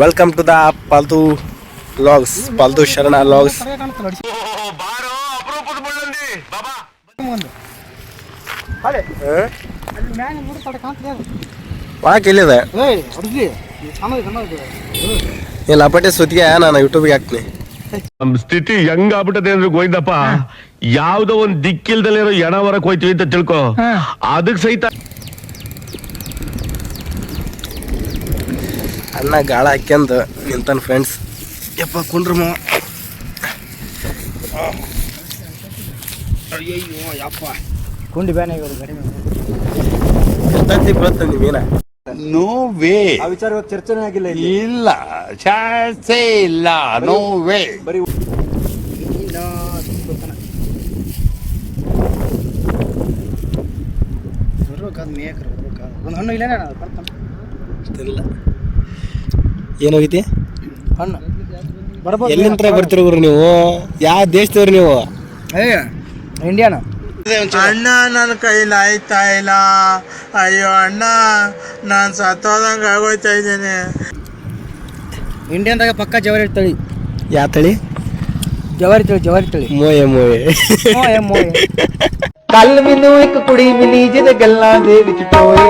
Welcome to the ಪಾಲ್ತು logs ಪಾಲ್ತು ಶರಣ logs walk ಎಲ್ಲಿದೆ? ಈ ಲಪಟೆ ಸುತ್ತಿಗೆ ನಾನು ಯೂಟ್ಯೂಬ್ಗೆ ಹಾಕ್ತೀನಿ. ನಮ್ ಸ್ಥಿತಿ ಹೆಂಗ್ ಆಗ್ಬಿಟ್ಟದೆ ಅಂದ್ರೆ ಗೋಯ್ದಪ್ಪ. ಯಾವ್ದೋ ಒಂದ್ ದಿಕ್ಕಿಲ್ದಲ್ಲೇ ಇರೋ ಎಣ ಹೊರಕ್ ಹೋಯ್ತೀವಿ ಅಂತ ತಿಳ್ಕೊ. ಅದಕ್ ಸಹಿತ ಅನ್ನ ಗಾಳ ಹಾಕ್ಯಂದು ನಿಂತಾನ ಫ್ರೆಂಡ್ಸ್ ಯಪ್ಪ ಕುಂಡ್ರಮ್ಮ. ಅಯ್ಯಯ್ಯೋ ಯಪ್ಪ. ಕುಂಡಿ ಬ್ಯಾನ್ ಎಷ್ಟೊತ್ತಿ ಬೀಳುತ್ತೆ ನೀವೇನ ನೋ ವೇ. ಆ ವಿಚಾರ ಇವತ್ತು ಚರ್ಚೆನೇ ಆಗಿಲ್ಲ ಇಲ್ಲಿ. ಇಲ್ಲ. ಚಾನ್ಸೇ ಇಲ್ಲ. No way. ಬರೀ ಬರ್ಬೇಕಾದ್ ಮೇಯಕ್ರು ಬರ್ಬೇಕಾದ್ ಒಂದು ಹಣ್ಣು ಇಲ್ಲೇನ ಇಲ್ಲ ಏನಾಗೈತಿ ಹಣ್ಣು ಬರ್ಬೋದು. ಎಲ್ಲಿಂದ ನೀವು? ಯಾವ ದೇಶದವ್ರು ನೀವು? ಇಂಡಿಯಾನ ಅಣ್ಣ ನನ್ನ ಕೈಲಿ ಆಯ್ತಾ ಇಲ್ಲ. ಅಯ್ಯೋ ಅಣ್ಣ ನಾನು ಸತ್ತೋದಂಗೆ ಆಗೋಯ್ತಾ ಇದ್ದೀನಿ. ಇಂಡಿಯಾದಾಗ ಪಕ್ಕ ಜವರಿ ತಳಿ. ಯಾವ ತಳಿ? ಜವರಿ ತಳಿ ಜವರಿ ತಳಿ. ಮೋಯೆ ಮೋಯೆ. ಮೋಯೆ ಮೋಯೆ. कल मैनू ಮಿನಿ कुड़ी ಗಲ್ಲಾ ದೇವಿ गल्ला दे विच टोए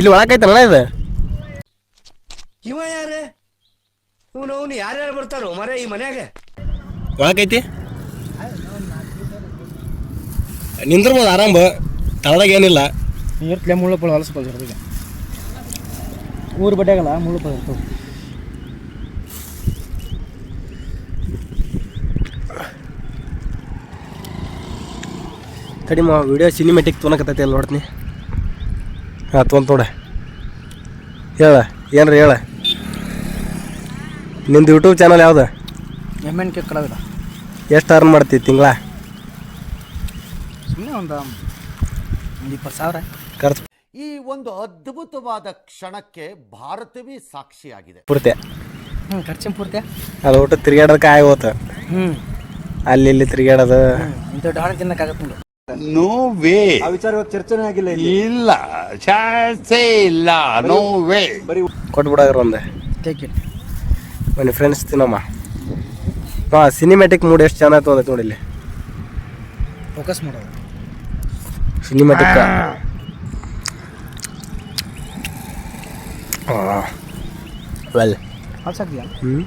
ಇಲ್ಲಿ ಒಳಕೈತಲ್ಲ ಇದು? ಇವ ಯಾರ? ಇವನು ಅವನು ಯಾರ್ಯಾರು ಬರ್ತಾರೋ? ಮರೆ ಈ ಮನ್ಯಾಗ. ಒಳಕೈತಿ ನಿಂದ್ರಬೋದು ಆರಾಮ ತಳದಾಗ ಏನಿಲ್ಲ. ಇರ್ತಲೆ ಮುಳ್ಳು ಪಳ ಹೊಲಸ ಈಗ. ಊರು ಬಡ್ಡೆಗಲ್ಲ ಮುಳ್ಳು ಪಳ ಇರ್ತವೆ. ಕಡಿಮ ವಿಡಿಯೋ ಸಿನಿಮೆಟಿಕ್ ತೊಗೊಳಕತ್ತೈತಿ ಅಲ್ಲಿ ನೋಡ್ತೀನಿ. ಹಾಂ ತೊಗೊಂಡ್ ನೋಡ ಹೇಳ ಏನ್ರಿ ಹೇಳ? ನಿಂದು ಯೂಟ್ಯೂಬ್ ಚಾನಲ್ ಯಾವುದು? ಎಂ ಎನ್ ಕೆ ಕಲಾವಿದ ಎಷ್ಟು ಅರ್ನ್ ಮಾಡ್ತಿ ತಿಂಗಳ? ಸುಮ್ಮನೆ ಒಂದು ಇಪ್ಪತ್ತು ಸಾವಿರ. ಖರ್ಚು. ಈ ಒಂದು ಅದ್ಭುತವಾದ ಕ್ಷಣಕ್ಕೆ ಭಾರತವೇ ಸಾಕ್ಷಿಯಾಗಿದೆ. ಪೂರ್ತಿ. ಹ್ಞೂ ಖರ್ಚಿನ ಪೂರ್ತಿ? ಅದು ಊಟ ತಿರ್ಗಾಡೋದಕ್ಕೆ ಆಗಿ ಹೋತ ಹ್ಞೂ ಅಲ್ಲಿ ಇಲ್ಲಿ ತಿರ್ಗಾಡೋದು ಇಂಥ ಡಾಣ ತಿನ್ನಕ್ಕಾಗತ್ತೆ ನೋ ವೇ. ಆ ವಿಚಾರ ಇವತ್ತು ಚರ್ಚೆನೇ ಆಗಿಲ್ಲ ಇಲ್ಲಿ. ಇಲ್ಲ. ಚಾನ್ಸೇ ಇಲ್ಲ. No way. ಬರೀ ಕೊಟ್ಬಿಡೋರು ಒಂದೆ ಟೇಕ್ ಇಟ್ ಬನ್ನಿ ಫ್ರೆಂಡ್ಸ್ ತಿನ್ನಮ್ಮ. ಹಾಂ ಸಿನಿಮ್ಯಾಟಿಕ್ ಮೂಡ್ ಎಷ್ಟು ಚೆನ್ನಾಗಿ ಅಂತ ನೋಡಿ ಇಲ್ಲಿ. ಫೋಕಸ್ ಮಾಡೋದು. ಸಿನಿಮ್ಯಾಟಿಕ್ ವೆಲ್ ಹಾಕ್ಸಾಕ್ತೀಯ? ಹ್ಞೂ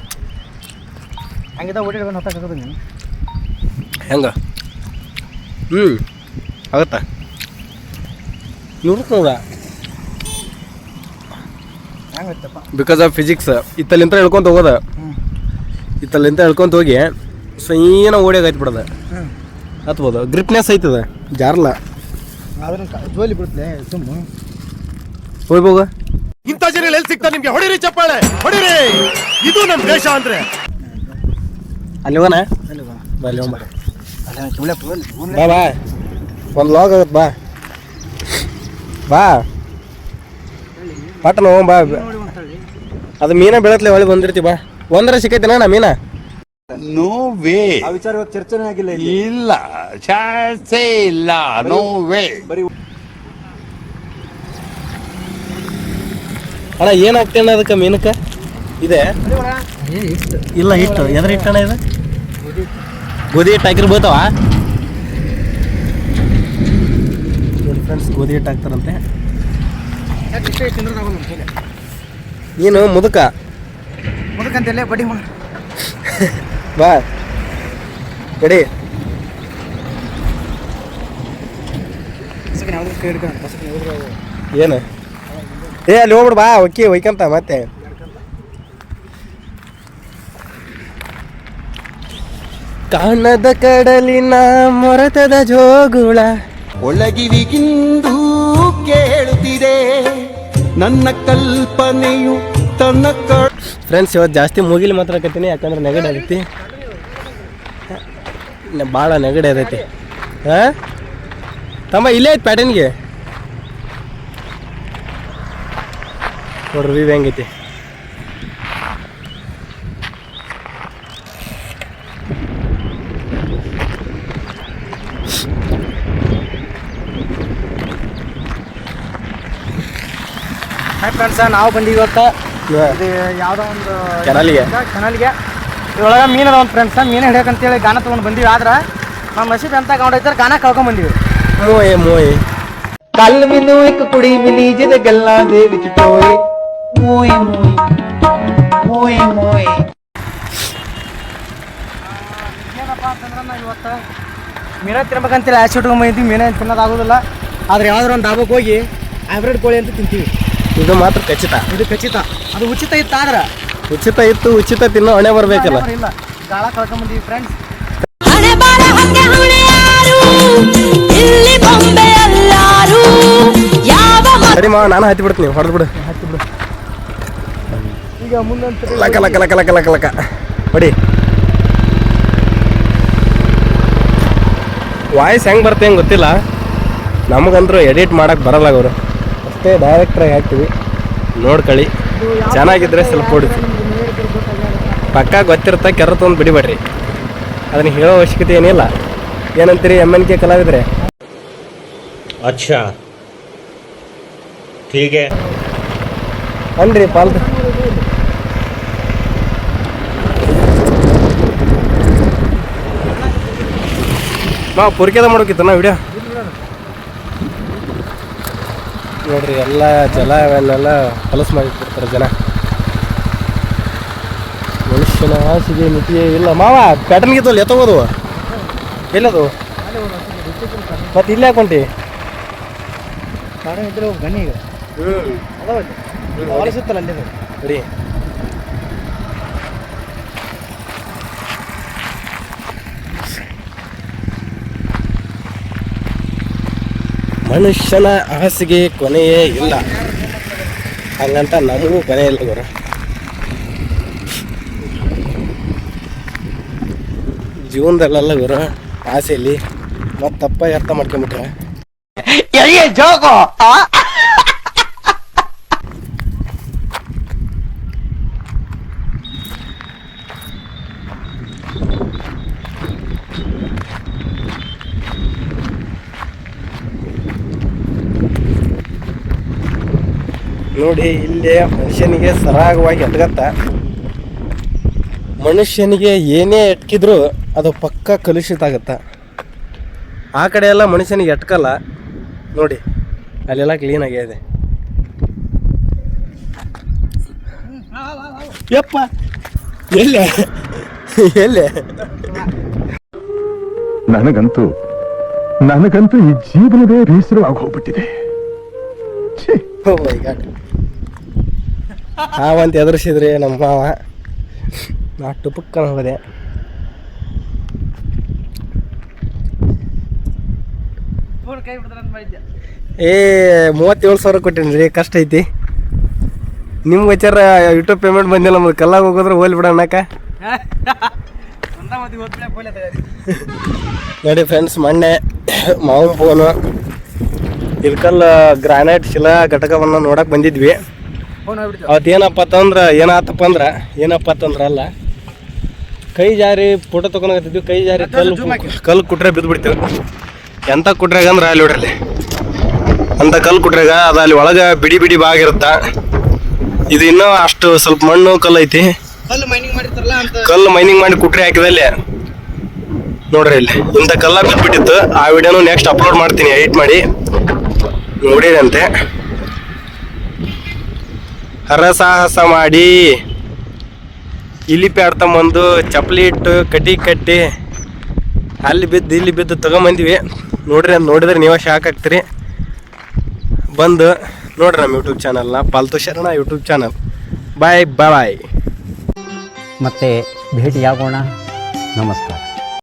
ಹಂಗಿದ್ದ ಓಡಿ ಬಂದು ಹತ್ತಾಕದ ನೀನು ಹೆಂಗ? ಹ್ಞೂ ಆಗತ್ತಾ? ನೂರಕ್ಕೆ ನೂರ ಬಿಕಾಸ್ ಆಫ್ ಫಿಸಿಕ್ಸ್ ಇತ್ತಲ್ಲಿಂತ ಹೇಳ್ಕೊಂತ ಹೋಗೋದ. ಇತ್ತಲ್ಲಿಂತ ಇತ್ತಲ್ಲಿಂದ ಹೇಳ್ಕೊಂತ ಹೋಗಿ ಸೈನ ಓಡಿ ಬಿಡೋದ ಬಿಡದ ಹತ್ಬೋದು ಗ್ರಿಪ್ನೆಸ್ ಐತದ ಜಾರ್ಲ ಆದ್ರೂ ಜೋಲಿ ಬಿಡುತ್ತೆ ಸುಮ್ಮ ಹೋಗ್ಬೋಗ? ಇಂಥ ಜನ ಎಲ್ಲಿ ಸಿಗ್ತಾ ನಿಮ್ಗೆ? ಹೊಡಿರಿ ಚಪ್ಪಾಳೆ ಹೊಡಿರಿ. ಇದು ನಮ್ಮ ದೇಶ ಅಂದ್ರೆ. ಅಲ್ಲಿ ಹೋಗೋಣ ಅಲ್ಲಿ. ಬಾ ಬಾ. ಒಂದು ಲಾಗ್ ಆಗತ್ತೆ ಬಾ. ಬಾ. ಪಟ್ಟ ನೋವು ಬಾ. ಅದು ಮೀನ ಬೆಳತ್ಲೆ ಒಳಗೆ ಬಂದಿರ್ತಿ ಬಾ. ಒಂದರ ಸಿಕ್ಕೈತೆ ನಾ ಮೀನ? No way. ಆ ವಿಚಾರ ಇವತ್ತು ಚರ್ಚೆನೇ ಆಗಿಲ್ಲ ಇಲ್ಲಿ. ಇಲ್ಲ. ಚಾನ್ಸೇ ಇಲ್ಲ. No way. ಬರೀ ಅಣ್ಣ ಏನಾಗ್ತೇನೆ ಅದಕ್ಕೆ ಮೀನಕ್ಕೆ? ಇದೆ? ಇಲ್ಲ ಹಿಟ್ಟು. ಎದ್ರ ಹಿಟ್ಟಣ ಇದು? ಗೋಧಿ ಹಿಟ್ಟು ಹಾಕಿರ್ ಬೀಳ್ತಾವ ನೋಡಿ ಫ್ರೆಂಡ್ಸ್ ಗೋಧಿ ಹಿಟ್ಟು ಹಾಕ್ತಾರಂತೆ. ನೀನು ಮುದುಕ? ಮುದಕಂತಲ್ಲೇ ಬಡಿ ಬಾ. ಬಡಿ ಏನು? ಏ ಅಲ್ಲಿ ಹೋಗ್ಬಿಡು ಬಾ ಒಕ್ಕಿ ಒಯ್ಕಂತ ಮತ್ತೆ. ಕಾಣದ ಕಡಲಿನ ಮೊರತದ ಜೋಗುಳ. ಒಳಗಿರಿಗಿಂದು ಕೇಳುತ್ತಿದೆ. ನನ್ನ ಕಲ್ಪನೆಯು ತನ್ನ ಫ್ರೆಂಡ್ಸ್ ಇವತ್ತು ಜಾಸ್ತಿ ಮುಗಿಲಿ ಮಾತಾಡಕತ್ತೀನಿ ಯಾಕಂದ್ರೆ ನೆಗಡಿ ಆಗೈತಿ. ಭಾಳ ನೆಗಡಿ ಆಗೈತಿ. ಹಾಂ? ತಮ್ಮ, ಇಲ್ಲೇ ಐತಿ ಪ್ಯಾಟರ್ನ್ಗೆ ನೋಡ್ರಿ ಹೆಂಗೈತಿ? ಹಾಯ್ ಫ್ರೆಂಡ್ಸ ನಾವು ಬಂದೀವಿ ಇವತ್ತು. ಇದು ಯಾವುದೋ ಒಂದು ಕೆನಲ್ಗೆ. ಕೆನಲ್ಗೆ. ಇದ್ರೊಳಗೆ ಮೀನು ಅದಾವ ಒಂದು ಫ್ರೆಂಡ್ಸ ಮೀನು ಹಿಡಿಯೋಕಂತೇಳಿ ಗಾನ ತೊಗೊಂಡು ಬಂದೀವಿ. ಆದ್ರೆ ನಮ್ಮ ನಶೀಬ್ ಅಂತ ಗೌಂಡ್ ಐತಾರೆ ಗಾನ ಕಳ್ಕೊಂಡ್ ಬಂದೀವಿ. ಮೋಯ್ ಮೋಯ್ ಕಲ್ ಮಿನು ಇಕ್ ಕುಡಿ ಮಿಲಿ ಜಿದ ಗೆಲ್ಲ ದೇವಿ ಚಿಟೋಯ್ ಮೋಯ್ ಮೋಯ್ ಮೋಯ್ ಮೋಯ್ ಏನಪ್ಪ ಅಂತಂದ್ರೆ ನಾವು ಇವತ್ತು ಮೀನ ತಿನ್ಬೇಕಂತೇಳಿ ಆಸಿಡ್ ಮೀನ ತಿನ್ನೋದಾಗೋದಿಲ್ಲ ಆದ್ರೆ ಯಾವ್ದಾರು ಒಂದು ಡಾಬಕ್ಕೆ ಹೋಗಿ ಹೈಬ್ರಿಡ್ ಕೋಳಿ ಅಂತ ತಿಂತೀವಿ. ಇದು ಮಾತ್ರ ಖಚಿತ. ಇದು ಖಚಿತ. ಅದು ಉಚಿತ ಇತ್ತು ಆದ್ರೆ ಉಚಿತ ಇತ್ತು ಉಚಿತ ತಿನ್ನೋ ಹೊಣೆ ಬರ್ಬೇಕಲ್ಲ. ಇಲ್ಲ. ಗಾಳ ಕಳ್ಕೊಂಡ್ ಬಂದೀವಿ ಫ್ರೆಂಡ್ಸ್ ಹಣೆ ಬಾರ ಹಂಗೆ ಹುಣೆ ಯಾರು? ಇಲ್ಲಿ ಬೊಂಬೆ ಅಲ್ಲಾರು? ಯಾವ ಸರಿ ಮಾವ ನಾನು ಹತ್ತಿ ಬಿಡ್ತೀನಿ ಹೊಡೆದು ಬಿಡು. ಈಗ ಮುಂದಂತ ಲಕ ಲಕ ಲಕ ಲಕ ಲಕ ಲಕ. ಹೊಡಿ. ವಾಯ್ಸ್ ಹೆಂಗೆ ಬರ್ತೇನೆ ಹೆಂಗೆ ಗೊತ್ತಿಲ್ಲ. ನಮಗಂದ್ರು ಎಡಿಟ್ ಮಾಡಕ್ಕೆ ಬರಲ್ಲ ಅವರು ಮತ್ತೆ ಡೈರೆಕ್ಟ್ರಾಗಿ ಹಾಕ್ತೀವಿ ನೋಡ್ಕೊಳ್ಳಿ. ಚೆನ್ನಾಗಿದ್ರೆ ಸ್ವಲ್ಪ ಹೊಡಿತು ಪಕ್ಕ ಗೊತ್ತಿರುತ್ತೆ ಕೆರೆ ತೊಂದು ಬಿಡಿಬೇಡ್ರಿ. ಅದನ್ನ ಹೇಳೋ ಅವಶ್ಯಕತೆ ಏನಿಲ್ಲ. ಏನಂತೀರಿ ಎಂ ಎನ್ ಕೆ ಕಲಾವಿದ್ರೆ? ಅಚ್ಚಾ. ಹೀಗೆ. ಅಲ್ರಿ ಪಾಲ್. ನಾವು ಪುರ್ಕೆದ ಮಾಡೋಕಿತ್ತ ನಾ ವಿಡಿಯೋ ನೋಡ್ರಿ ಎಲ್ಲ ಜಲ ಅವನ್ನೆಲ್ಲ ಹೊಲಸು ಮಾಡಿಬಿಡ್ತಾರೆ ಜನ. ಮನುಷ್ಯನ ಆಸೆಗೆ ಮಿತಿಯೇ ಇಲ್ಲ. ಮಾವ ಪ್ಯಾಟರ್ನ್ ಗಿತ್ತಲ್ಲ ಎತ್ತಗೋದು ಎಲ್ಲದು? ಮತ್ತೆ ಇಲ್ಲೇ ಹಾಕೊಂಡಿ ಇದ್ರೆ ಗಣಿ ಈಗ. ಹ್ಞೂ ಅದಾವ ಹೊಲಸುತ್ತಲ್ಲ ಅಲ್ಲಿ ರೀ ಮನುಷ್ಯನ ಹಾಸಿಗೆ ಕೊನೆಯೇ ಇಲ್ಲ. ಹಂಗಂತ ನಮಗೂ ಕೊನೆ ಇಲ್ಲ ಗುರು. ಜೀವನದಲ್ಲೆಲ್ಲ ಗುರು, ಆಸೆಯಲ್ಲಿ ಮತ್ತಪ್ಪ ಅರ್ಥ ಮಾಡ್ಕೊಂಬಿಟ್ರೆ ನೋಡಿ ಇಲ್ಲಿ ಮನುಷ್ಯನಿಗೆ ಸರಾಗವಾಗಿ ಎಟ್ಗತ್ತ. ಮನುಷ್ಯನಿಗೆ ಏನೇ ಎಟ್ಕಿದ್ರು ಅದು ಪಕ್ಕ ಕಲುಷಿತ ಆಗತ್ತ ಆ ಕಡೆ ಎಲ್ಲ ಮನುಷ್ಯನಿಗೆ ಎಟ್ಕಲ್ಲ. ನೋಡಿ ಅಲ್ಲೆಲ್ಲ ಕ್ಲೀನ್ ಆಗಿದೆ ಯಪ್ಪ ಎಲ್ಲೆ? ಎಲ್ಲೆ? ನನಗಂತೂ ನನಗಂತೂ ಈ ಜೀವನವೇ ಬೇಸರವಾಗಿ ಹೋಗ್ಬಿಟ್ಟಿದೆ. Oh. ಹಾವಂತ ಎದುರಿಸಿದ್ರಿ ನಮ್ಮ ಮಾವ. ನಾ ಟುಪುಕ್ಕನ ಹೋದೆ. ಏ ಮೂವತ್ತೇಳು ಸಾವಿರ ಕೊಟ್ಟೇನಿ ರೀ ಕಷ್ಟ ಐತಿ. ನಿಮ್ಗೆ ವಿಚಾರ ಯೂಟ್ಯೂಬ್ ಪೇಮೆಂಟ್ ಬಂದಿಲ್ಲ ನಮ್ಗೆ ಕಲ್ಲಾಗ ಹೋಗೋದ್ರೆ ಹೋಗ್ಲಿ ಬಿಡ ಮತ್ತೆ ಓದ್ಬಿಡ ನೋಡಿ ಫ್ರೆಂಡ್ಸ್ ಮೊನ್ನೆ ಮಾವು ಫೋನು ಇಲ್ಕಲ್ ಗ್ರಾನೈಟ್ ಶಿಲಾ ಘಟಕವನ್ನು ನೋಡಕ್ಕೆ ಬಂದಿದ್ವಿ. ಅವತ್ತು ಏನಪ್ಪ ಅಂತಂದ್ರೆ ಏನಾತಪ್ಪ ಅಂದ್ರೆ ಏನಪ್ಪ ಅಂತಂದ್ರೆ ಅಲ್ಲ. ಕೈ ಜಾರಿ ಫೋಟೋ ತಗೊಂಡಿದ್ವಿ ಕೈ ಜಾರಿ ಕಲ್ಲು ಕಲ್ಲು ಕುಟ್ರೆ ಬಿದ್ದು ಬಿಡ್ತೇವೆ ಎಂತ ಕುಟ್ರಾಗ ಅಂದ್ರೆ ಅಲ್ಲಿ ನೋಡ್ರಿ ಅಲ್ಲಿ. ಅಂತ ಕಲ್ಲು ಕುಟ್ರಾಗ ಅದು ಅಲ್ಲಿ ಒಳಗೆ ಬಿಡಿ ಬಿಡಿ ಬಾಗಿರುತ್ತ ಇದು ಇನ್ನೂ ಅಷ್ಟು ಸ್ವಲ್ಪ ಮಣ್ಣು ಕಲ್ಲು ಐತಿ. ಕಲ್ಲು ಮೈನಿಂಗ್ ಮಾಡಿ ಕುಟ್ರೆ ಹಾಕಿದಲ್ಲಿ ನೋಡ್ರಿ ಇಲ್ಲಿ ಇಂಥ ಕಲ್ಲ ಬಿದ್ಬಿಟ್ಟಿತ್ತು. ಆ ವಿಡಿಯೋನು ನೆಕ್ಸ್ಟ್ ಅಪ್ಲೋಡ್ ಮಾಡ್ತೀನಿ ಎಡಿಟ್ ಮಾಡಿ. ನೋಡಿದಂತೆ ಹರಸಾಹಸ ಮಾಡಿ ಇಲಿ ಪ್ಯಾಡ್ತಂಬಂದು ಚಪ್ಪಲಿ ಇಟ್ಟು ಕಟ್ಟಿ ಕಟ್ಟಿ ಅಲ್ಲಿ ಬಿದ್ದು ಇಲ್ಲಿ ಬಿದ್ದು ತಗೊಂಬಂದಿವಿ. ನೋಡ್ರಿ ಅದು ನೋಡಿದ್ರೆ ನೀವೇ ಶಾಕ್ ಆಗ್ತೀರಿ. ಬಂದು ನೋಡ್ರಿ ನಮ್ಮ ಯೂಟ್ಯೂಬ್ ಚಾನಲ್ನ ಪಾಲ್ತು ಶರಣ ಯೂಟ್ಯೂಬ್ ಚಾನಲ್ ಬಾಯ್ ಬಾಯ್ ಮತ್ತೆ ಭೇಟಿಯಾಗೋಣ. ನಮಸ್ಕಾರ.